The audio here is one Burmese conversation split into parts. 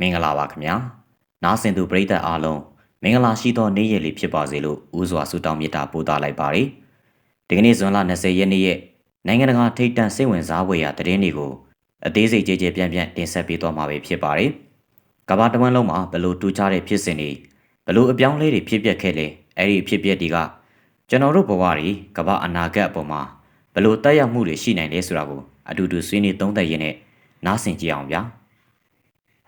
မင်္ဂလာပါခင်ဗျာနားဆင်သူပရိသတ်အားလုံးမင်္ဂလာရှိသောနေ့ရက်လေးဖြစ်ပါစေလို့ဦးစွာဆုတောင်းမေတ္တာပို့သလိုက်ပါတယ်ဒီကနေ့ဇွန်လ20ရက်နေ့ရဲ့နိုင်ငံတကာထိပ်တန်းစိတ်ဝင်စားဖွယ်ရာသတင်းတွေကိုအသေးစိတ်ကြည်ကြည်ပြန့်ပြန့်တင်ဆက်ပေးသွားမှာပဲဖြစ်ပါတယ်ကမ္ဘာတစ်ဝန်းလုံးမှာဘလို့တူးခြားတဲ့ဖြစ်စဉ်တွေဘလို့အပြောင်းအလဲတွေဖြစ်ပျက်ခဲ့လဲအဲ့ဒီဖြစ်ပျက်တွေကကျွန်တော်တို့ဘဝတွေကမ္ဘာအနာဂတ်အပေါ်မှာဘလို့တက်ရောက်မှုတွေရှိနိုင်လဲဆိုတာကိုအတူတူဆွေးနွေးသုံးသပ်ရင်းနဲ့နားဆင်ကြည့်အောင်ဗျာ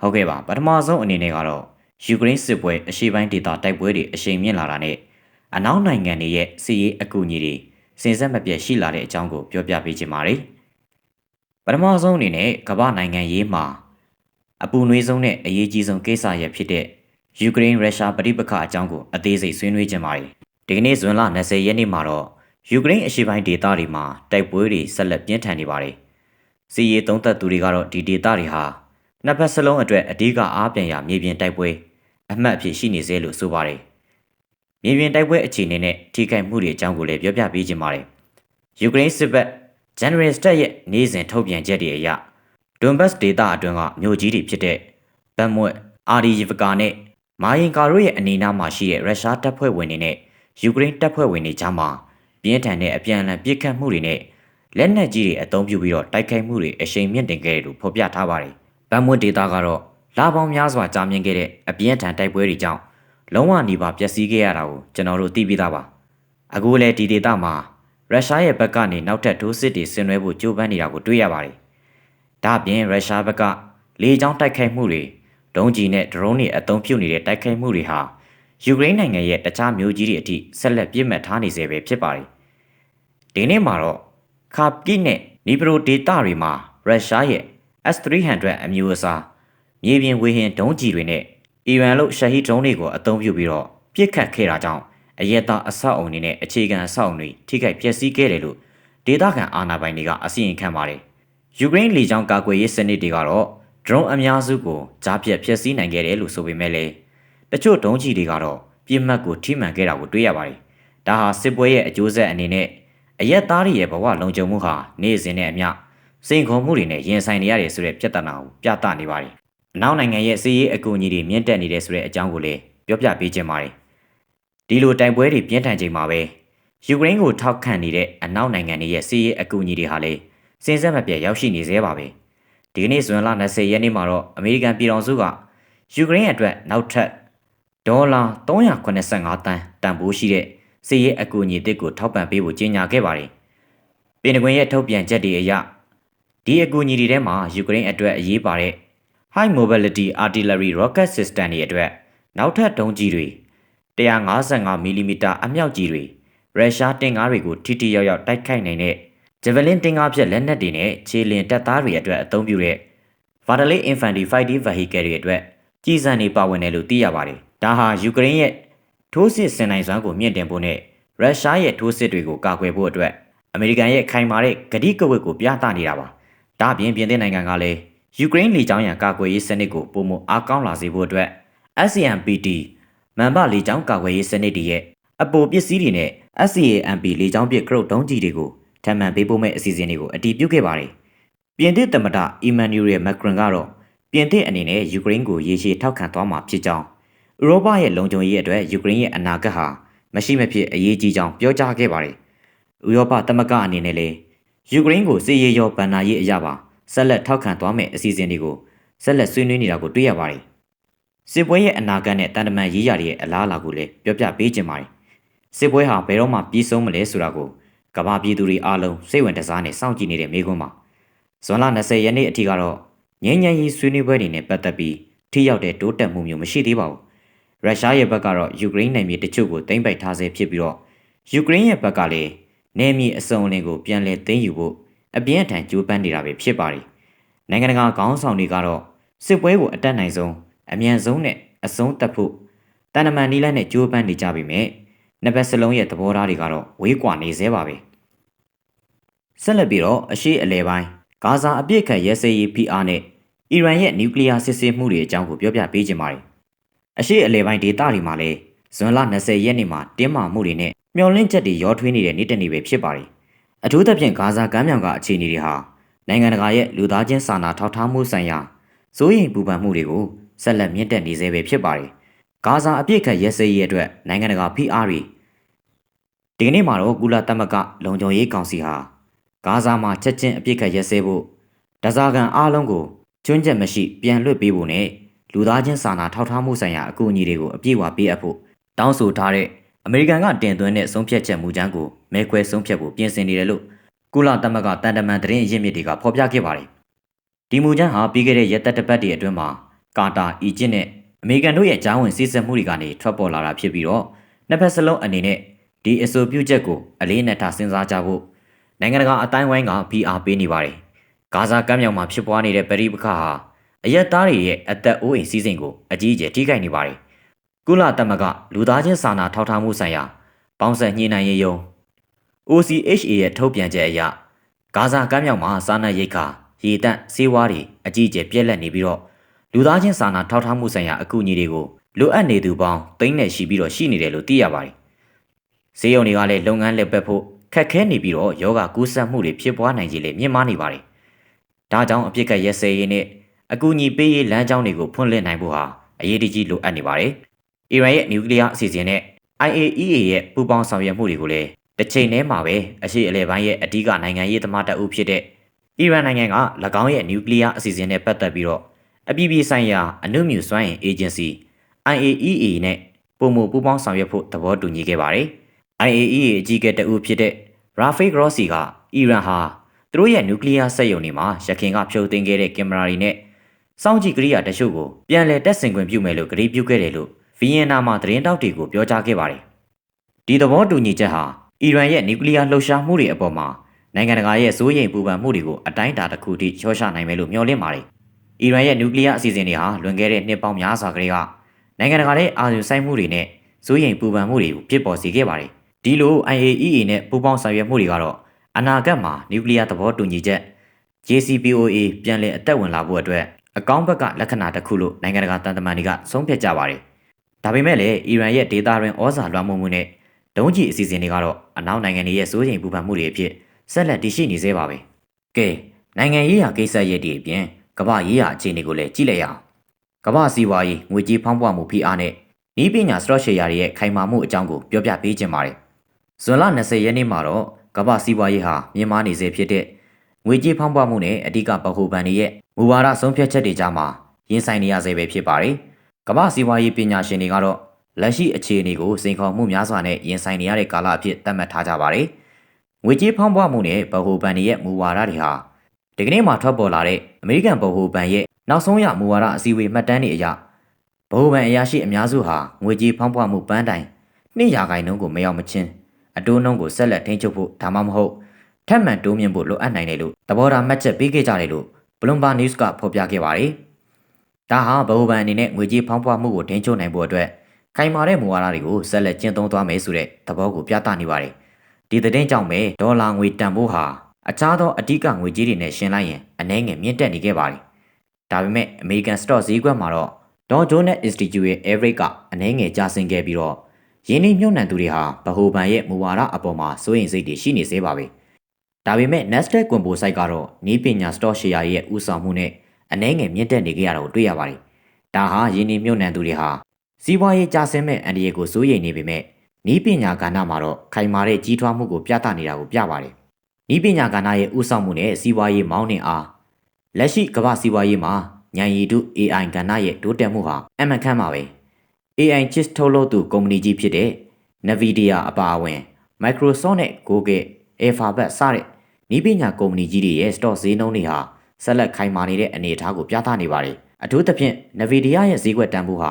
ဟုတ်ကဲ့ပါပထမဆုံးအနေနဲ့ကတော့ယူကရိန်းစစ်ပွဲအရှေ့ပိုင်းဒေသတိုက်ပွဲတွေအရှိန်မြင့်လာတာနဲ့အနောက်နိုင်ငံတွေရဲ့စစ်ရေးအကူအညီတွေစင်ဆက်မပြတ်ရှိလာတဲ့အကြောင်းကိုပြောပြပေးချင်ပါတယ်ပထမဆုံးအနေနဲ့ကမ္ဘာနိုင်ငံရေးမှာအပူနွေးဆုံးနဲ့အရေးကြီးဆုံးကိစ္စရပ်ဖြစ်တဲ့ယူကရိန်းရုရှားပဋိပက္ခအကြောင်းကိုအသေးစိတ်ဆွေးနွေးကြပါမယ်ဒီကနေ့ဇွန်လ20ရက်နေ့မှာတော့ယူကရိန်းအရှေ့ပိုင်းဒေသတွေမှာတိုက်ပွဲတွေဆက်လက်ပြင်းထန်နေပါတယ်စီးရီသုံးသက်သူတွေကတော့ဒီဒေသတွေဟာ နှစ်ဖက်စလုံးအတွက်အဓိကအားပြန်ရာမြေပြင်တိုက်ပွဲအမှတ်အဖြစ်ရှိနေစေလို့ဆိုပါတယ်မြေပြင်တိုက်ပွဲအခြေအနေနဲ့ထိခိုက်မှုတွေအကြောင်းကိုလည်းပြောပြပေးခြင်းပါတယ်ယူကရိန်းစစ်ဘက် General Stat ရဲ့နေ့စဉ်ထုတ်ပြန်ချက်တွေအရဒွန်ဘတ်ဒေသအတွင်းကမြို့ကြီးတွေဖြစ်တဲ့ဘတ်မွတ်အာဒီယီဗကာနဲ့မာယင်ကာတို့ရဲ့အနေအနားမှာရှိတဲ့ရုရှားတပ်ဖွဲ့ဝင်တွေနဲ့ယူကရိန်းတပ်ဖွဲ့ဝင်တွေကြားမှာပြင်းထန်တဲ့အပြန်အလှန်ပစ်ခတ်မှုတွေနဲ့လက်နက်ကြီးတွေအသုံးပြုပြီးတော့တိုက်ခိုက်မှုတွေအရှိန်မြင့်တင်ခဲ့တယ်လို့ဖော်ပြထားပါတယ်။ ဗန်မွတ်ဒေတာကတော့လာပေါင်းများစွာကြာမြင့်ခဲ့တဲ့အပြင်းထန်တိုက်ပွဲတွေကြောင့်လုံးဝနေပါပျက်စီးခဲ့ရတာကိုကျွန်တော်တို့သိပြီးသားပါ။အခုလည်းဒီဒေတာမှာရုရှားရဲ့ဘက်ကနေနောက်ထပ်ထိုးစစ်တွေဆင်နွှဲဖို့ကြိုးပမ်းနေတာကိုတွေ့ရပါတယ်။ဒါ့အပြင်ရုရှားဘက်ကလေကြောင်းတိုက်ခိုက်မှုတွေဒုံးကျည်နဲ့ဒရုန်းတွေအသုံးပြုနေတဲ့တိုက်ခိုက်မှုတွေဟာယူကရိန်းနိုင်ငံရဲ့တခြားမြို့ကြီးတွေအထိဆက်လက်ပြစ်မှတ်ထားနေစေပဲဖြစ်ပါတယ်။ဒီနေ့မှာတော့ခါပကိနဲ့နီပရိုဒေတာတွေမှာရုရှားရဲ့ S300 အမျိုးအစားမြေပြင်ဝေဟင်ဒုံးကျည်တွေနဲ့အီရန်လို့ရှဟီဒုံးတွေကိုအသုံးပြုပြီးတော့ပြစ်ခတ်ခဲ့တာကြောင့်အရက်သားအဆောက်အုံတွေနဲ့အခြေခံအဆောက်အုံတွေထိခိုက်ပျက်စီးခဲ့တယ်လို့ဒေသခံအာဏာပိုင်တွေကအစီရင်ခံပါတယ်။ယူကရိန်းလေကြောင်းကာကွယ်ရေးစနစ်တွေကတော့ဒရုန်းအများစုကိုကြားပြတ်ဖျက်ဆီးနိုင်ခဲ့တယ်လို့ဆိုပေမဲ့လည်းတချို့ဒုံးကျည်တွေကတော့ပြစ်မှတ်ကိုထိမှန်ခဲ့တာကိုတွေ့ရပါတယ်။ဒါဟာစစ်ပွဲရဲ့အကျိုးဆက်အနေနဲ့အရက်သားတွေရဲ့ဘဝလုံခြုံမှုဟာနေ့စဉ်နဲ့အမျှ စိန်ခေါ်မှုတွေနဲ့ရင်ဆိုင်နေရတယ်ဆိုတဲ့ပြဿနာကိုပြသနေပါတယ်။အနောက်နိုင်ငံရဲ့စီးရေးအကူအညီတွေမြင့်တက်နေတဲ့ဆိုတဲ့အကြောင်းကိုလည်းပြောပြပေးခြင်းပါတယ်။ဒီလိုတိုက်ပွဲတွေပြင်းထန်ချိန်မှာပဲယူကရိန်းကိုထောက်ခံနေတဲ့အနောက်နိုင်ငံတွေရဲ့စီးရေးအကူအညီတွေဟာလည်းစဉ်ဆက်မပြတ်ရောက်ရှိနေသေးပါပဲ။ဒီကနေ့ဇွန်လ20ရက်နေ့မှာတော့အမေရိကန်ပြည်ထောင်စုကယူကရိန်းအတွက်နောက်ထပ်ဒေါ်လာ385တန်းတန်ဖိုးရှိတဲ့စီးရေးအကူအညီတစ်ကိုထောက်ပံ့ပေးဖို့ကြေညာခဲ့ပါတယ်။ပြည်내ကွင်းရဲ့ထုတ်ပြန်ချက်တွေအရ ဒီအကူအညီတွေထဲမှာယူကရိန်းအတွက်အရေးပါတဲ့ High Mobility Artillery Rocket System တွေအတွက်နောက်ထပ်ဒုံးကျည်တွေ155 mm အမြောက်ကြီးတွေရုရှားတင်ကားတွေကိုထိထိရောက်ရောက်တိုက်ခိုက်နိုင်တဲ့ Javelin တင်ကားဖြက်လက်နက်တွေနဲ့ခြေလျင်တပ်သားတွေအတွက်အသုံးပြုတဲ့ Vardaly Infantry Fighting Vehicle တွေအတွက်ကြီးစံတွေပါဝင်တယ်လို့သိရပါတယ်။ဒါဟာယူကရိန်းရဲ့ထိုးစစ်ဆင်နိုင်စွမ်းကိုမြင့်တင်ဖို့နဲ့ရုရှားရဲ့ထိုးစစ်တွေကိုကာကွယ်ဖို့အတွက်အမေရိကန်ရဲ့ခိုင်မာတဲ့ဂတိကဝတ်ကိုပြသနေတာပါ။ ဒါ့အပြင်ပြင်သစ်နိုင်ငံကလည်းယူကရိန်းလေကြောင်းရန်ကာကွယ်ရေးစနစ်ကိုပုံမအားကောင်းလာစေဖို့အတွက် SCMPT မန်ဘလေကြောင်းကာကွယ်ရေးစနစ်တွေရဲ့အပိုပစ္စည်းတွေနဲ့ SCAMP လေကြောင်းပစ်ကရုတ်တုံးကြီးတွေကိုထပ်မံပေးပို့မဲ့အစီအစဉ်တွေကိုအတည်ပြုခဲ့ပါတယ်။ပြင်သစ်သမ္မတအီမန်နျူရယ်မက်ဂရွန်ကတော့ပြင်သစ်အနေနဲ့ယူကရိန်းကိုရေရှည်ထောက်ခံသွားမှာဖြစ်ကြောင်းဥရောပရဲ့လုံခြုံရေးအတွက်ယူကရိန်းရဲ့အနာဂတ်ဟာမရှိမဖြစ်အရေးကြီးကြောင်းပြောကြားခဲ့ပါတယ်။ဥရောပသမဂ္ဂအနေနဲ့လည်း ယူကရိန်းကိုစစ်ရေးရောဗန်နာရေးအရာပါဆက်လက်ထောက်ခံသွားမယ့်အစီအစဉ်တွေကိုဆက်လက်ဆွေးနွေးနေတာကိုတွေ့ရပါတယ်။စစ်ပွဲရဲ့အနာဂတ်နဲ့တန်တမန်ရေးရာတွေရဲ့အလားအလာကိုလည်းပြောပြပေးခြင်းပါတယ်။စစ်ပွဲဟာဘယ်တော့မှပြီးဆုံးမလဲဆိုတာကိုကမ္ဘာပြည်သူတွေအားလုံးစိတ်ဝင်တစားနဲ့စောင့်ကြည့်နေတဲ့မိကွန်းပါ။ဇွန်လ20ရက်နေ့အထိကတော့ငြိမ်းချမ်းရေးဆွေးနွေးပွဲတွေနဲ့ပတ်သက်ပြီးထိရောက်တဲ့တိုးတက်မှုမျိုးမရှိသေးပါဘူး။ရုရှားရဲ့ဘက်ကတော့ယူကရိန်းနယ်မြေတချို့ကိုသိမ်းပိုက်ထားဆဲဖြစ်ပြီးတော့ယူကရိန်းရဲ့ဘက်ကလည်း နယ်မြေအစုံအလင်ကိုပြန်လည်သိမ်းယူဖို့အပြင်းအထန်ကြိုးပမ်းနေတာပဲဖြစ်ပါတယ်။နိုင်ငံတကာခေါင်းဆောင်တွေကတော့စစ်ပွဲကိုအတက်နိုင်ဆုံးအမြန်ဆုံးနဲ့အဆုံးသတ်ဖို့တန်တမန်နီးလက်နဲ့ကြိုးပမ်းနေကြပြီမဲ့နှစ်ဘက်စလုံးရဲ့သဘောထားတွေကတော့ဝေးကွာနေသေးပါပဲ။ဆက်လက်ပြီးတော့အရှိအလဲပိုင်းဂါဇာအပြစ်ခတ်ရဲစဲရေး PR နဲ့အီရန်ရဲ့နျူကလ িয়ার စစ်ဆေးမှုတွေအကြောင်းကိုပြောပြပေးခြင်းပါတယ်။အရှိအလဲပိုင်းဒေသတွေမှာလည်းဇွန်လ20ရက်နေ့မှာတင်းမာမှုတွေနဲ့ မျောလင့်ချက်တွေရောထွေးနေတဲ့နေ့တနေ့ပဲဖြစ်ပါတယ်။အထူးသဖြင့်ဂါဇာကမ်းမြောင်ကအခြေအနေတွေဟာနိုင်ငံတကာရဲ့လူသားချင်းစာနာထောက်ထားမှုဆိုင်ရာစိုးရိမ်ပူပန်မှုတွေကိုဆက်လက်မြင့်တက်နေသေးပဲဖြစ်ပါတယ်။ဂါဇာအပြစ်ခတ်ရဲစဲရေးအတွက်နိုင်ငံတကာဖိအားတွေဒီကနေ့မှာတော့ကုလသမဂ္ဂလုံခြုံရေးကောင်စီဟာဂါဇာမှာချက်ချင်းအပြစ်ခတ်ရဲစဲဖို့ဒဇာကန်အားလုံးကိုကျွန်းချက်မရှိပြန်လွှတ်ပေးဖို့နဲ့လူသားချင်းစာနာထောက်ထားမှုဆိုင်ရာအကူအညီတွေကိုအပြည့်အဝပေးအပ်ဖို့တောင်းဆိုထားတဲ့ အမေရိကန်ကတင်သွင်းတဲ့ဆုံးဖြတ်ချက်မူကြမ်းကိုမဲခွဲဆုံးဖြတ်ဖို့ပြင်ဆင်နေတယ်လို့ကုလသမဂ္ဂတန်တမန်သတင်းရင်းမြစ်တွေကဖော်ပြခဲ့ပါတယ်။ဒီမူကြမ်းဟာပြီးခဲ့တဲ့ရက်သက်တစ်ပတ်တည်းအတွင်းမှာကာတာ၊အီဂျစ်နဲ့အမေရိကန်တို့ရဲ့ဂျားဝင်စည်းစပ်မှုတွေကနေထွက်ပေါ်လာတာဖြစ်ပြီးတော့နှစ်ဖက်စလုံးအနေနဲ့ဒီအဆိုပြုချက်ကိုအလေးနက်ထားစဉ်းစားကြဖို့နိုင်ငံတကာအတိုင်းဝိုင်းက PR ပေးနေပါတယ်။ဂါဇာကမ်းမြောင်မှာဖြစ်ပွားနေတဲ့ပရိပခါဟာအရက်သားတွေရဲ့အသက်အိုးအိမ်စည်းစိမ်ကိုအကြီးအကျယ်ထိခိုက်နေပါတယ်။ ကုလသမဂ္ဂလူသားချင်းစာနာထောက်ထားမှုဆိုင်ရာပေါင်းဆက်ညှိနှိုင်းရေးယုံ OCHA ရဲ့ထုတ်ပြန်ချက်အရဂါဇာကမ်းမြောင်မှာစားနပ်ရိက္ခာရေတန့်ဆေးဝါးတွေအကြီးအကျယ်ပြက်လက်နေပြီးတော့လူသားချင်းစာနာထောက်ထားမှုဆိုင်ရာအကူအညီတွေကိုလိုအပ်နေသူပေါင်းသိန်းနဲ့ရှိပြီးတော့ရှိနေတယ်လို့သိရပါတယ်။ဈေးရုံတွေကလည်းလုပ်ငန်းလက်ပတ်ဖို့ခက်ခဲနေပြီးတော့ယောဂကူးစက်မှုတွေဖြစ်ပွားနိုင်ခြင်းလည်းမြင့်မားနေပါတယ်။ဒါကြောင့်အပြစ်ကရက်စဲရေးနဲ့အကူအညီပေးရေးလမ်းကြောင်းတွေကိုဖွင့်လှစ်နိုင်ဖို့ဟာအရေးတကြီးလိုအပ်နေပါတယ်။ အီရန်ရဲ့နျူကလ িয়ার အစီအစဉ်နဲ့ IAEA ရဲ့ပူးပေါင်းဆောင်ရွက်မှုတွေကိုလည်းတစ်ချိန်တည်းမှာပဲအရှိအလဲပိုင်းရဲ့အဓိကနိုင်ငံရေးသမားတအုပ်ဖြစ်တဲ့အီရန်နိုင်ငံက၎င်းရဲ့နျူကလ িয়ার အစီအစဉ်နဲ့ပတ်သက်ပြီးတော့အပြည်ပြည်ဆိုင်ရာအနုမြူစွမ်းအင်အေဂျင်စီ IAEA နဲ့ပုံမှုပူးပေါင်းဆောင်ရွက်ဖို့သဘောတူညီခဲ့ပါတယ်။ IAEA အကြီးအကဲတအုပ်ဖြစ်တဲ့ Rafael Grossi ကအီရန်ဟာသူတို့ရဲ့နျူကလ িয়ার စက်ရုံတွေမှာရခင်ကဖြုတ်သိမ်းခဲ့တဲ့ကင်မရာတွေနဲ့စောင့်ကြည့်ကိရိယာတချို့ကိုပြန်လည်တက်ဆင်ခွင့်ပြုမယ်လို့ကြေညာပြုခဲ့တယ်လို့ ဗီယင်နာမှာသတင်းတောက်တွေကိုပြောကြားခဲ့ပါတယ်။ဒီသဘောတူညီချက်ဟာအီရန်ရဲ့နျူကလ িয়ার လှုပ်ရှားမှုတွေအပေါ်မှာနိုင်ငံတကာရဲ့စိုးရိမ်ပူပန်မှုတွေကိုအတိုင်းအတာတစ်ခုထိချောချနိုင်မယ်လို့မျှော်လင့်ပါတယ်။အီရန်ရဲ့နျူကလ িয়ার အစီအစဉ်တွေဟာလွန်ခဲ့တဲ့နှစ်ပေါင်းများစွာကလေးကနိုင်ငံတကာရဲ့အာရုံစိုက်မှုတွေနဲ့စိုးရိမ်ပူပန်မှုတွေကိုဖြစ်ပေါ်စေခဲ့ပါတယ်။ဒီလို IAEA နဲ့ပူးပေါင်းဆောင်ရွက်မှုတွေကတော့အနာဂတ်မှာနျူကလ িয়ার သဘောတူညီချက် JCPOA ပြန်လည်အသက်ဝင်လာဖို့အတွက်အကောင်းဘက်ကလက္ခဏာတစ်ခုလို့နိုင်ငံတကာတန်တမန်တွေကဆုံးဖြတ်ကြပါတယ်။ ဒါပေမဲ့လည်းအီရန်ရဲ့ဒေတာရင်ဩဇာလွှမ်းမိုးမှုနဲ့ဒုံးကျည်အစီအစဉ်တွေကတော့အနောက်နိုင်ငံတွေရဲ့စိုးရိမ်ပူပန်မှုတွေအဖြစ်ဆက်လက်တည်ရှိနေသေးပါပဲ။ကဲနိုင်ငံရေးရာကိစ္စရပ်တွေအပြင်ကမ္ဘာရေးရာအခြေအနေကိုလည်းကြည့်လိုက်ရအောင်။ကမ္ဘာစီးပွားရေးငွေကြေးဖောင်းပွားမှုဖိအားနဲ့ဤပညာစတော့ရှယ်ယာတွေရဲ့ခိုင်မာမှုအကြောင်းကိုပြောပြပေးခြင်းပါတယ်။ဇွန်လ20ရက်နေ့မှာတော့ကမ္ဘာစီးပွားရေးဟာမြင့်မားနေစေဖြစ်တဲ့ငွေကြေးဖောင်းပွားမှုနဲ့အဓိကဗဟိုဘဏ်တွေရဲ့မူဝါဒဆုံးဖြတ်ချက်တွေကြားမှာရင်ဆိုင်နေရဆဲပဲဖြစ်ပါတယ်။ ကမ္ဘာစီးပွားရေးပညာရှင်တွေကတော့လက်ရှိအခြေအနေကိုစိန်ခေါ်မှုများစွာနဲ့ရင်ဆိုင်နေရတဲ့ကာလအဖြစ်သတ်မှတ်ထားကြပါတယ်။ငွေကြေးဖောင်းပွားမှုနဲ့ဗဟိုဘဏ်တွေရဲ့မူဝါဒတွေဟာဒီကနေ့မှထွက်ပေါ်လာတဲ့အမေရိကန်ဗဟိုဘဏ်ရဲ့နောက်ဆုံးရမူဝါဒအစည်းအဝေးမှတ်တမ်းတွေအရဗဟိုဘဏ်အရာရှိအများစုဟာငွေကြေးဖောင်းပွားမှုပန်းတိုင်2ရာခိုင်နှုန်းကိုမရောက်မချင်းအတိုးနှုန်းကိုဆက်လက်ထိန်းချုပ်ဖို့ဒါမှမဟုတ်ထပ်မံတိုးမြင့်ဖို့လိုအပ်နိုင်တယ်လို့သဘောထားမှတ်ချက်ပေးခဲ့ကြတယ်လို့ Bloomberg News ကဖော်ပြခဲ့ပါတယ်။ ဒါဟာဗဟိုဘဏ်အနေနဲ့ငွေကြေးဖောင်းပွားမှုကိုထိန်းချုပ်နိုင်ဖို့အတွက်ခိုင်မာတဲ့မူဝါဒတွေကိုဆက်လက်ကျင့်သုံးသွားမယ်ဆိုတဲ့သဘောကိုပြသနေပါတယ်။ဒီသတင်းကြောင့်ပဲဒေါ်လာငွေတန်ဖိုးဟာအခြားသောအဓိကငွေကြေးတွေနဲ့ရှင်းလိုက်ရင်အနည်းငယ်မြင့်တက်နေခဲ့ပါတယ်။ဒါပေမဲ့ American Stock ဈေးကွက်မှာတော့ Dow Jones Institute ရဲ့ average ကအနည်းငယ်ကျဆင်းခဲ့ပြီးတော့ယင်းနှိမ့်မြုံနှံသူတွေဟာဗဟိုဘဏ်ရဲ့မူဝါဒအပေါ်မှာစိုးရိမ်စိတ်တွေရှိနေသေးပါပဲ။ဒါပေမဲ့ Nasdaq ကွန်ပိုဆိုင်ကတော့နီးပညာ stock share ရဲ့ဥဆောင်မှုနဲ့ အနည်းငယ်မြင့်တက်နေကြရတာကိုတွေ့ရပါတယ်။ဒါဟာယင်းနှိမ့်မြုံနှံသူတွေဟာစီးပွားရေးကျဆင်းမဲ့အန္တရာယ်ကိုစိုးရိမ်နေပေမဲ့နီးပညာကဏ္ဍမှာတော့ခိုင်မာတဲ့ကြီးထွားမှုကိုပြသနေတာကိုပြပါတယ်။နီးပညာကဏ္ဍရဲ့ဥဆောင်မှုနဲ့စီးပွားရေးမောင်းနှင်အားလက်ရှိကမ္ဘာစီးပွားရေးမှာညံရီတု AI ကဏ္ဍရဲ့တိုးတက်မှုဟာအမှန်ခန့်ပါပဲ။ AI chips ထုတ်လုပ်သူကုမ္ပဏီကြီးဖြစ်တဲ့ Nvidia အပါအဝင် Microsoft နဲ့ Google, Alphabet စတဲ့နီးပညာကုမ္ပဏီကြီးတွေရဲ့ stock ဈေးနှုန်းတွေဟာ ဆက်လက်ခိုင်မာနေတဲ့အနေအထားကိုပြသနေပါတယ်။အထူးသဖြင့် Nvidia ရဲ့ဈေးကွက်တန်ဖိုးဟာ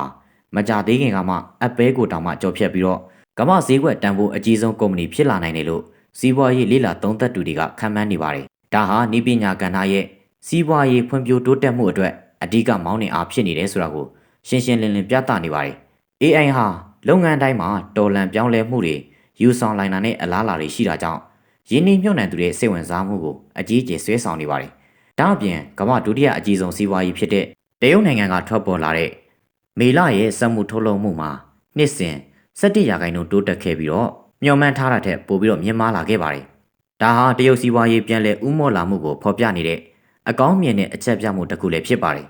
မကြသေးခင်ကမှ Apple ကိုတောင်မှကြော်ဖြတ်ပြီးတော့ကမ္ဘာဈေးကွက်တန်ဖိုးအကြီးဆုံးကုမ္ပဏီဖြစ်လာနိုင်တယ်လို့စီးပွားရေးလေ့လာသုံးသပ်သူတွေကခန့်မှန်းနေပါတယ်။ဒါဟာနီးပညာကဏ္ဍရဲ့စီးပွားရေးဖွံ့ဖြိုးတိုးတက်မှုအတွက်အဓိကမောင်းနှင်အားဖြစ်နေတယ်ဆိုတာကိုရှင်းရှင်းလင်းလင်းပြသနေပါတယ်။ AI ဟာလုပ်ငန်းတိုင်းမှာတော်လန်ပြောင်းလဲမှုတွေယူဆောင်လိုက်တာနဲ့အလားအလာတွေရှိတာကြောင့်ရင်းနှီးမြှုပ်နှံသူတွေစိတ်ဝင်စားမှုကိုအကြီးအကျယ်ဆွဲဆောင်နေပါတယ်။ ဒါအပြင်ကမ္ဘာဒုတိယအကြီးဆုံးစီးပွားရေးဖြစ်တဲ့တရုတ်နိုင်ငံကထွက်ပေါ်လာတဲ့မေလရဲ့စက်မှုထုတ်လုပ်မှုမှာနှစ်စဉ်17ရာခိုင်နှုန်းတိုးတက်ခဲ့ပြီးတော့မျှော်မှန်းထားတာထက်ပိုပြီးတော့မြင့်မားလာခဲ့ပါတယ်။ဒါဟာတရုတ်စီးပွားရေးပြန်လည်ဥမော့လာမှုကိုဖော်ပြနေတဲ့အကောင်းမြင်တဲ့အချက်ပြမှုတစ်ခုလည်းဖြစ်ပါတယ်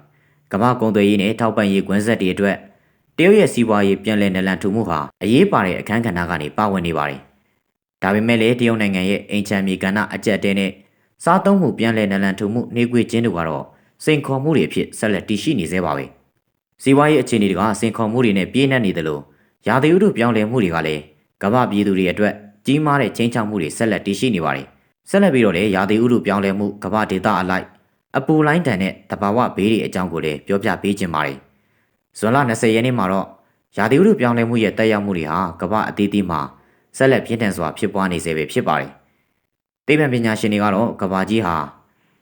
ကမ္ဘာကုန်သွယ်ရေးနဲ့ထောက်ပံ့ရေးကွင်းဆက်တွေအတွက်တရုတ်ရဲ့စီးပွားရေးပြန်လည်နလန်ထူမှုဟာအရေးပါတဲ့အခန်းကဏ္ဍကနေပါဝင်နေပါတယ်။ဒါပေမဲ့လည်းတရုတ်နိုင်ငံရဲ့အိမ်ချမ်းမြေကဏ္ဍအကျက်တဲနဲ့ စားသုံးမှုပြန်လည်နလန်ထူမှုနှေးကွေးခြင်းတို့ကတော့စိန်ခေါ်မှုတွေအဖြစ်ဆက်လက်တည်ရှိနေသေးပါပဲ။စီးပွားရေးအခြေအနေတွေကစိန်ခေါ်မှုတွေနဲ့ပြည့်နှက်နေသလိုရာသီဥတုပြောင်းလဲမှုတွေကလည်းကမ္ဘာပြည်သူတွေအတွက်ကြီးမားတဲ့ချိန်ချောက်မှုတွေဆက်လက်တည်ရှိနေပါတယ်။ဆက်လက်ပြီးတော့လည်းရာသီဥတုပြောင်းလဲမှုကမ္ဘာဒေသအလိုက်အပူလိုင်းတန်တဲ့တဘာဝဘေးတွေအကြောင်းကိုလည်းပြောပြပေးခြင်းပါတယ်။ဇွန်လ20ရက်နေ့မှာတော့ရာသီဥတုပြောင်းလဲမှုရဲ့တက်ရောက်မှုတွေဟာကမ္ဘာအသီးသီးမှာဆက်လက်ပြင်းထန်စွာဖြစ်ပွားနေစေပဲဖြစ်ပါတယ်။ သိပ္ပံပညာရှင်တွေကတော့ကမ္ဘာကြီးဟာ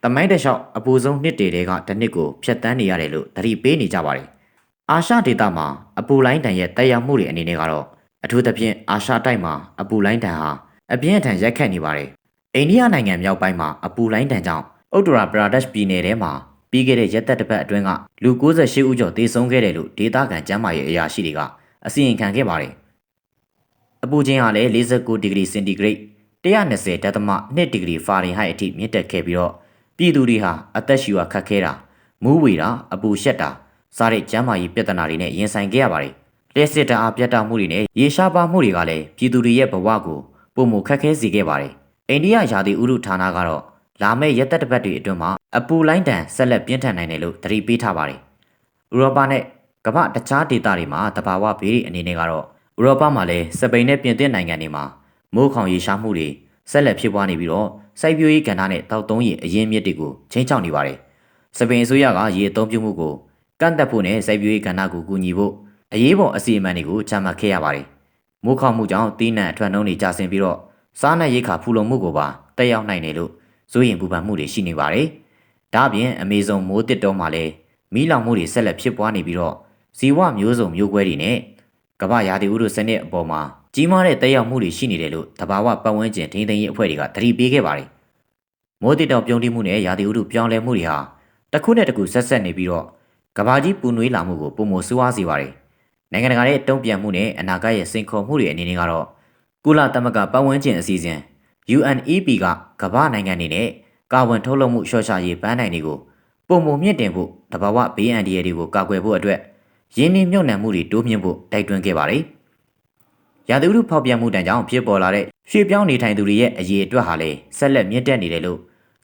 တမိုင်းတစ်လျှောက်အပူဆုံးနှစ်တွေတဲကတစ်နှစ်ကိုဖျက်ဆီးနေရတယ်လို့သတိပေးနေကြပါတယ်။အာရှဒေသမှာအပူလိုင်းတန်ရဲ့တက်ရောက်မှုတွေအနေနဲ့ကတော့အထူးသဖြင့်အာရှတိုက်မှာအပူလိုင်းတန်ဟာအပြင်းအထန်ရိုက်ခတ်နေပါတယ်။အိန္ဒိယနိုင်ငံမြောက်ပိုင်းမှာအပူလိုင်းတန်ကြောင့်ဥတ္တရာပရာဒက်ရှ်ပြည်နယ်ထဲမှာပြီးခဲ့တဲ့ရက်သက်တစ်ပတ်အတွင်းကလူ68ဦးကျော်သေဆုံးခဲ့တယ်လို့ဒေသခံကျန်းမာရေးအရာရှိတွေကအစီရင်ခံခဲ့ပါတယ်။အပူချိန်ဟာလည်း49ဒီဂရီစင်တီဂရိတ် 120ဒသမ2ဒီဂရီဖာရင်ဟိုက်အထိမြင့်တက်ခဲ့ပြီးတော့ပြည်သူတွေဟာအသက်ရှူရခက်ခဲတာမူးဝေတာအပူရှက်တာစားတဲ့ကျန်းမာရေးပြဿနာတွေနဲ့ရင်ဆိုင်ခဲ့ရပါတယ်။လက်စစ်တအားပြတ်တောက်မှုတွေနဲ့ရေရှားပါမှုတွေကလည်းပြည်သူတွေရဲ့ဘဝကိုပုံမခက်ခဲစေခဲ့ပါတယ်။အိန္ဒိယယာတီဥရုဌာနကတော့လာမယ့်ရက်သက်တစ်ပတ်တွေအတွင်းမှာအပူလိုင်းတန်ဆက်လက်ပြင်းထန်နိုင်တယ်လို့သတိပေးထားပါတယ်။ဥရောပနဲ့ကမ္ဘာတခြားဒေသတွေမှာတဘာဝဘေးတွေအနေနဲ့ကတော့ဥရောပမှာလည်းစပိန်နဲ့ပြင်သစ်နိုင်ငံတွေမှာ မိုးခေါင်ရေရှားမှုတွေဆက်လက်ဖြစ်ပွားနေပြီးတော့စိုက်ပျိုးရေးကဏ္ဍနဲ့တောက်သုံးရေအရင်းမြစ်တွေကိုချင်းချောက်နေပါတယ်။စပိန်အစိုးရကရေအသုံးပြုမှုကိုကန့်သက်ဖို့နဲ့စိုက်ပျိုးရေးကဏ္ဍကိုကူညီဖို့အရေးပေါ်အစီအမံတွေကိုချမှတ်ခဲ့ရပါတယ်။မိုးခေါင်မှုကြောင့်တီးနှံအထွက်နှုန်းတွေကျဆင်းပြီးတော့စားနပ်ရိက္ခာဖူလုံမှုကိုပါတက်ရောက်နိုင်တယ်လို့စိုးရင်ပူပန်မှုတွေရှိနေပါတယ်။ဒါ့အပြင်အမေဇုံမိုးတစ်တောမှာလည်းမီးလောင်မှုတွေဆက်လက်ဖြစ်ပွားနေပြီးတော့ဇီဝမျိုးစုံမျိုးကွဲတွေနဲ့ကမ္ဘာရာသီဥတုစနစ်အပေါ်မှာ ကြီးမားတဲ့တက်ရောက်မှုတွေရှိနေတယ်လို့တဘာဝပတ်ဝန်းကျင်ထိန်းသိမ်းရေးအဖွဲ့တွေကသတိပေးခဲ့ပါတယ်။မိုးတစ်တောပြုံးတိမှုနဲ့ရာသီဥတုပြောင်းလဲမှုတွေဟာတစ်ခုနဲ့တစ်ခုဆက်ဆက်နေပြီးတော့ကမ္ဘာကြီးပူနွေးလာမှုကိုပုံမဆိုးဝါးစေပါတယ်။နိုင်ငံတကာရဲ့တုံ့ပြန်မှုနဲ့အနာဂတ်ရဲ့စိန်ခေါ်မှုတွေအနေနဲ့ကတော့ကုလသမဂ္ဂပတ်ဝန်းကျင်အစီအစဉ် UNEP ကကမ္ဘာနိုင်ငံတွေနဲ့ကာဗွန်ထုတ်လွှတ်မှုလျှော့ချရေးပန်းနိုင်တွေကိုပုံမမြင့်တင်ဖို့တဘာဝဘေးအန္တရာယ်တွေကိုကာကွယ်ဖို့အတွက်ရင်းနှီးမြှုပ်နှံမှုတွေတိုးမြှင့်ဖို့တိုက်တွန်းခဲ့ပါတယ်။ ရာသီဥတုဖောက်ပြန်မှုတန်ကြောင့်ဖြစ်ပေါ်လာတဲ့ရွှေ့ပြောင်းနေထိုင်သူတွေရဲ့အရေးအတွက်ဟာလည်းဆက်လက်မြင့်တက်နေတယ်လို့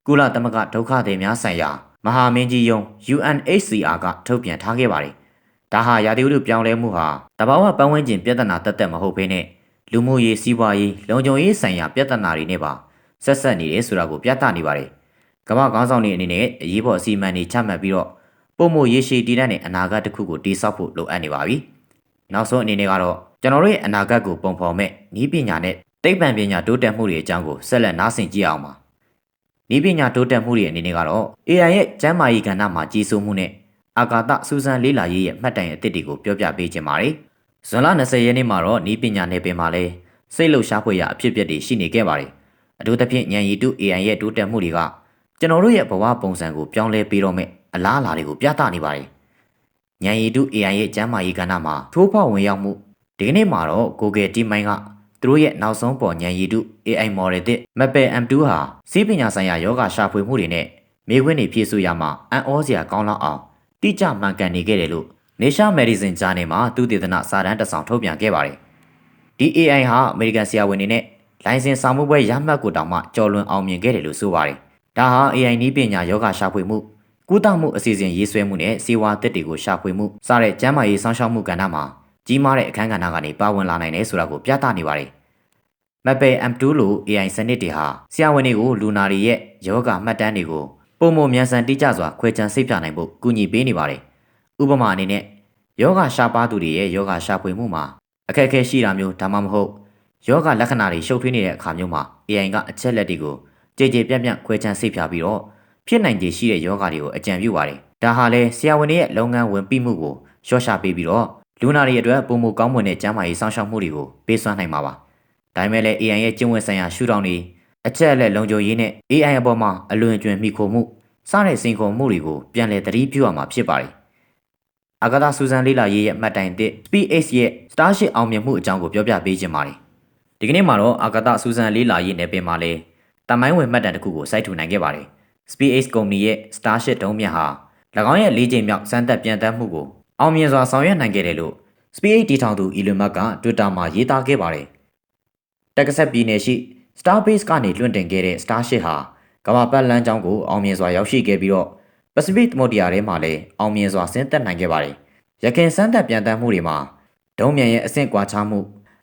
ကုလသမဂ္ဂဒုက္ခသည်များဆိုင်ရာမဟာမင်းကြီးယုံ UNHCR ကထုတ်ပြန်ထားခဲ့ပါတယ်။ဒါဟာရာသီဥတုပြောင်းလဲမှုဟာတဘာဝပတ်ဝန်းကျင်ပြဿနာတက်တက်မဟုတ်ဘဲနဲ့လူမှုရေးစီးပွားရေးလုံခြုံရေးဆိုင်ရာပြဿနာတွေနဲ့ပါဆက်ဆက်နေတယ်ဆိုတာကိုပြသနေပါတယ်။ကမ္ဘာခေါင်းဆောင်တွေအနေနဲ့အရေးပေါ်အစီအမံတွေချမှတ်ပြီးတော့ပုံမရေးရှိတည်တဲ့အနာဂတ်တစ်ခုကိုတည်ဆောက်ဖို့လိုအပ်နေပါပြီ။ နောက်ဆုံးအနေနဲ့ကတော့ကျွန်တော်တို့ရဲ့အနာဂတ်ကိုပုံဖော်မဲ့ဤပညာနဲ့သိပ္ပံပညာတိုးတက်မှုတွေအကြောင်းကိုဆက်လက်နားဆင်ကြည့်အောင်ပါ။ဤပညာတိုးတက်မှုတွေအနေနဲ့ကတော့ AI ရဲ့ကျန်းမာရေးကဏ္ဍမှာကြီးစိုးမှုနဲ့အာကာသစူးစမ်းလေးလာရေးရဲ့မှတ်တိုင်အသစ်တွေကိုပြောပြပေးခြင်းပါတယ်။ဇွန်လ20ရက်နေ့မှာတော့ဤပညာနယ်ပင်မှာလဲစိတ်လှုပ်ရှားဖွယ်ရာအဖြစ်အပျက်တွေရှိနေခဲ့ပါတယ်။အထူးသဖြင့်ဉာဏ်ရည်တု AI ရဲ့တိုးတက်မှုတွေကကျွန်တော်တို့ရဲ့ဘဝပုံစံကိုပြောင်းလဲပေးတော့မဲ့အလားအလာတွေကိုပြသနေပါတယ်။ ဉာဏ်ရည်တု AI ရဲ့ကျမ်းမာရေးကဏ္ဍမှာထိုးဖောက်ဝင်ရောက်မှုဒီကနေ့မှာတော့ Google DeepMind ကသူတို့ရဲ့နောက်ဆုံးပေါ်ဉာဏ်ရည်တု AI model တစ် Maple M2 ဟာစီးပညာဆိုင်ရာယောဂရှာဖွေမှုတွေနဲ့မေခွန်းတွေဖြည့်ဆို့ရမှာအံ့ဩစရာကောင်းလောက်အောင်တိကျမှန်ကန်နေခဲ့တယ်လို့ Nature Medicine ဂျာနယ်မှာသူတည်တနာစာတမ်းတစ်စောင်ထုတ်ပြန်ခဲ့ပါတယ်။ဒီ AI ဟာအမေရိကန်ဆရာဝန်တွေနဲ့လိုင်စင်ဆောင်မှုပွဲရမှတ်ကိုတောင်မှကြော်လွန်အောင်မြင်ခဲ့တယ်လို့ဆိုပါတယ်။ဒါဟာ AI နည်းပညာယောဂရှာဖွေမှု ကုသမှုအစီအစဉ်ရေးဆွဲမှုနဲ့စေဝါသစ်တွေကိုရှာဖွေမှုစတဲ့ကျန်းမာရေးစောင့်ရှောက်မှုကဏ္ဍမှာကြီးမားတဲ့အခန်းကဏ္ဍကနေပါဝင်လာနိုင်တယ်ဆိုတာကိုပြသနေပါတယ်။ Mappe M2 လို AI စနစ်တွေဟာဆရာဝန်တွေကိုလူနာတွေရဲ့ယောဂမှတ်တမ်းတွေကိုပုံမမြန်ဆန်တိကျစွာခွဲခြမ်းစိတ်ပြနိုင်ဖို့ကူညီပေးနေပါတယ်။ဥပမာအနေနဲ့ယောဂရှားပါသူတွေရဲ့ယောဂရှာဖွေမှုမှာအခက်အခဲရှိတာမျိုးဒါမှမဟုတ်ယောဂလက္ခဏာတွေရှုပ်ထွေးနေတဲ့အခါမျိုးမှာ AI ကအချက်လက်တွေကိုကြည်ကြည်ပြန့်ပြန့်ခွဲခြမ်းစိတ်ပြပြီးတော့ ဖြစ်နိုင်ခြေရှိတဲ့ယောဂတွေကိုအကြံပြုပါတယ်။ဒါဟာလဲဆရာဝန်တွေရဲ့လုပ်ငန်းဝင်ပြီးမှုကိုရှော့ချပေးပြီးတော့လူနာတွေအတွက်ပုံမကောင်းမွန်တဲ့ကျန်းမာရေးစောင့်ရှောက်မှုတွေကိုပေးစွမ်းနိုင်မှာပါ။ဒါပေမဲ့လည်း AI ရဲ့ကျင့်ဝတ်ဆိုင်ရာရှုထောင့်တွေအချက်အလက်လုံခြုံရေးနဲ့ AI အပေါ်မှာအလွန်ကျွံမိခိုမှုစတဲ့စိန်ခေါ်မှုတွေကိုပြန်လည်သတိပြုရမှာဖြစ်ပါတယ်။အာဂါသစူဇန်လေးလာရေးရဲ့မှတ်တိုင်သစ် SpaceX ရဲ့ Starship အောင်မြင်မှုအကြောင်းကိုပြောပြပေးခြင်းပါတယ်။ဒီကနေ့မှာတော့အာဂါသစူဇန်လေးလာရေးနယ်ပင်မှာလဲတမိုင်းဝင်မှတ်တမ်းတစ်ခုကိုစိုက်ထူနိုင်ခဲ့ပါတယ်။ SpaceX ကုမ္ပဏီရဲ့ Starship ဒုံးမြတ်ဟာ၎င်းရဲ့၄ချိန်မြောက်စမ်းသပ်ပြန်တမ်းမှုကိုအောင်မြင်စွာဆောင်ရွက်နိုင်ခဲ့တယ်လို့ SpaceX တီထောင်သူ Elon Musk က Twitter မှာရေးသားခဲ့ပါတယ်။တက္ကဆက်ပြည်နယ်ရှိ Starbase ကနေလွှင့်တင်ခဲ့တဲ့ Starship ဟာကမ္ဘာပတ်လမ်းကြောင်းကိုအောင်မြင်စွာရောက်ရှိခဲ့ပြီးတော့ Pacific သမုဒ္ဒရာထဲမှာလည်းအောင်မြင်စွာဆင်းသက်နိုင်ခဲ့ပါတယ်။ရခင်စမ်းသပ်ပြန်တမ်းမှုတွေမှာဒုံးမြန်ရဲ့အဆင့်ကွာခြားမှု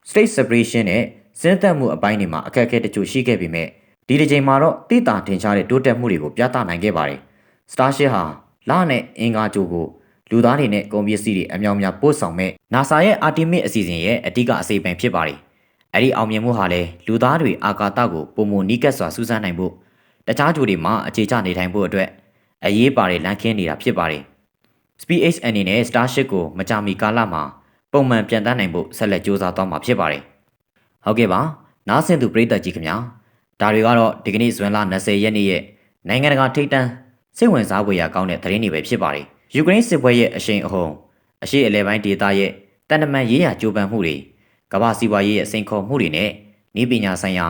state separation နဲ့ဆင်းသက်မှုအပိုင်းတွေမှာအခက်အခဲတချို့ရှိခဲ့ပေမဲ့ ဒီတစ်ချိန်မှာတော့တိတာထင်ရှားတဲ့တိုးတက်မှုတွေကိုပြသနိုင်ခဲ့ပါတယ်။ Starship ဟာလနဲ့အင်္ဂါဂြိုလ်ကိုလူသားတွေနဲ့ကုန်ပစ္စည်းတွေအမြောင်များပို့ဆောင်မဲ့ NASA ရဲ့ Artemis အစီအစဉ်ရဲ့အဓိကအစိပ်ပိုင်းဖြစ်ပါတယ်။အဲ့ဒီအောင်မြင်မှုဟာလည်းလူသားတွေအာကာသကိုပုံမနီးကပ်စွာစူးစမ်းနိုင်ဖို့တခြားဂျိုတွေမှာအခြေချနေထိုင်ဖို့အတွက်အရေးပါတဲ့လမ်းခင်းနေတာဖြစ်ပါတယ်။ SpaceX အနေနဲ့ Starship ကိုမကြာမီကာလမှာပုံမှန်ပြန်တန်းနိုင်ဖို့ဆက်လက်စ조사သွားမှာဖြစ်ပါတယ်။ဟုတ်ကဲ့ပါ။နားဆင်သူပရိသတ်ကြီးခင်ဗျာ။ ဒါတွေကတော့ဒီကနေ့ဇွန်လ20ရက်နေ့ရဲ့နိုင်ငံတကာထိပ်တန်းစိတ်ဝင်စားဖွယ်ရာကောင်းတဲ့သတင်းတွေပဲဖြစ်ပါတယ်။ယူကရိန်းစစ်ပွဲရဲ့အရှိန်အဟုန်အရှိအလဲပိုင်းဒေသရဲ့တန်တမန်ရေးရာကြိုးပမ်းမှုတွေကမ္ဘာစီးပွားရေးရဲ့စိန်ခေါ်မှုတွေနဲ့ဤပညာဆိုင်ရာ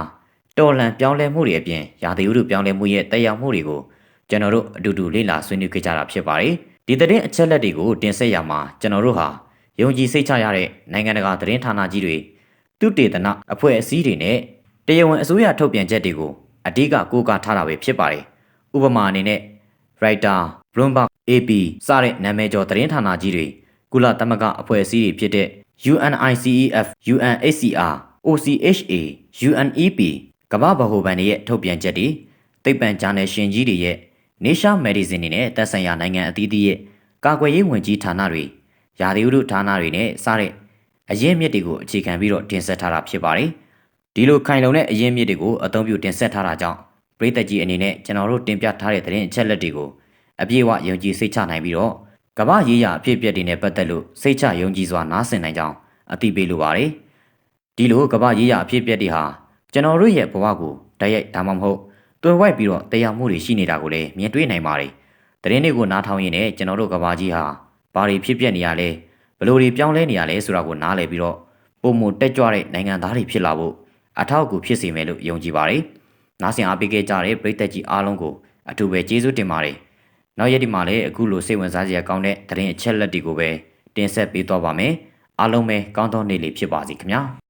တော်လှန်ပြောင်းလဲမှုတွေအပြင်ရာသီဥတုပြောင်းလဲမှုရဲ့တက်ရောက်မှုတွေကိုကျွန်တော်တို့အတူတူလေ့လာဆွေးနွေးခဲ့ကြတာဖြစ်ပါတယ်။ဒီသတင်းအချက်လက်တွေကိုတင်ဆက်ရမှာကျွန်တော်တို့ဟာယုံကြည်စိတ်ချရတဲ့နိုင်ငံတကာသတင်းဌာနကြီးတွေသူတေသနအဖွဲ့အစည်းတွေနဲ့ တရားဝင်အစိုးရထုတ်ပြန်ချက်တွေကိုအဓိကကိုးကားထားတာပဲဖြစ်ပါတယ်။ဥပမာအနေနဲ့ Writer, Bloomberg, AP စတဲ့နာမည်ကျော်သတင်းဌာနကြီးတွေကုလသမဂ္ဂအဖွဲ့အစည်းတွေဖြစ်တဲ့ UNICEF, UNHCR, OCHA, UNEP ကမ္ဘာဗဟိုဘဏ်တွေရဲ့ထုတ်ပြန်ချက်တွေသိပ္ပံဂျာနယ်ရှင်ကြီးတွေရဲ့ Nature Medicine တွေနဲ့သက်ဆိုင်ရာနိုင်ငံအသီးသီးရဲ့ကာကွယ်ရေးဝန်ကြီးဌာနတွေရာသီဥတုဌာနတွေနဲ့စတဲ့အရင်းမြစ်တွေကိုအခြေခံပြီးတော့တင်ဆက်ထားတာဖြစ်ပါတယ်။ ဒီလိုခိုင်လုံတဲ့အရင်းမြစ်တွေကိုအသုံးပြုတင်ဆက်ထားတာကြောင့်ပြည်သက်ကြီးအနေနဲ့ကျွန်တော်တို့တင်ပြထားတဲ့သတင်းအချက်လက်တွေကိုအပြည့်အဝယုံကြည်စိတ်ချနိုင်ပြီးတော့ကမ္ဘာရေးရာအဖြစ်အပျက်တွေနဲ့ပတ်သက်လို့စိတ်ချယုံကြည်စွာနားဆင်နိုင်ကြောင်းအသိပေးလိုပါတယ်။ဒီလိုကမ္ဘာရေးရာအဖြစ်အပျက်တွေဟာကျွန်တော်တို့ရဲ့ဘဝကိုတိုက်ရိုက်ဒါမှမဟုတ်တွင်ဝိုက်ပြီးတော့တရားမှုတွေရှိနေတာကိုလည်းမြင်တွေ့နိုင်ပါတယ်။သတင်းတွေကိုနားထောင်ရင်းနဲ့ကျွန်တော်တို့ကဘာကြီးဟာဘာတွေဖြစ်ပျက်နေရလဲဘလို့တွေပြောင်းလဲနေရလဲဆိုတာကိုနားလည်ပြီးတော့ပုံမတက်ကြွတဲ့နိုင်ငံသားတွေဖြစ်လာဖို့ အထောက်အကူဖြစ်စေမယ်လို့ယုံကြည်ပါတယ်။နားဆင်အားပေးခဲ့ကြတဲ့ပရိသတ်ကြီးအားလုံးကိုအထူးပဲကျေးဇူးတင်ပါတယ်။နောက်ရက်ဒီမှာလည်းအခုလိုစိတ်ဝင်စားစရာကောင်းတဲ့သတင်းအချက်လက်တွေကိုပဲတင်ဆက်ပေးသွားပါမယ်။အားလုံးပဲကောင်းသောနေ့လေးဖြစ်ပါစေခင်ဗျာ။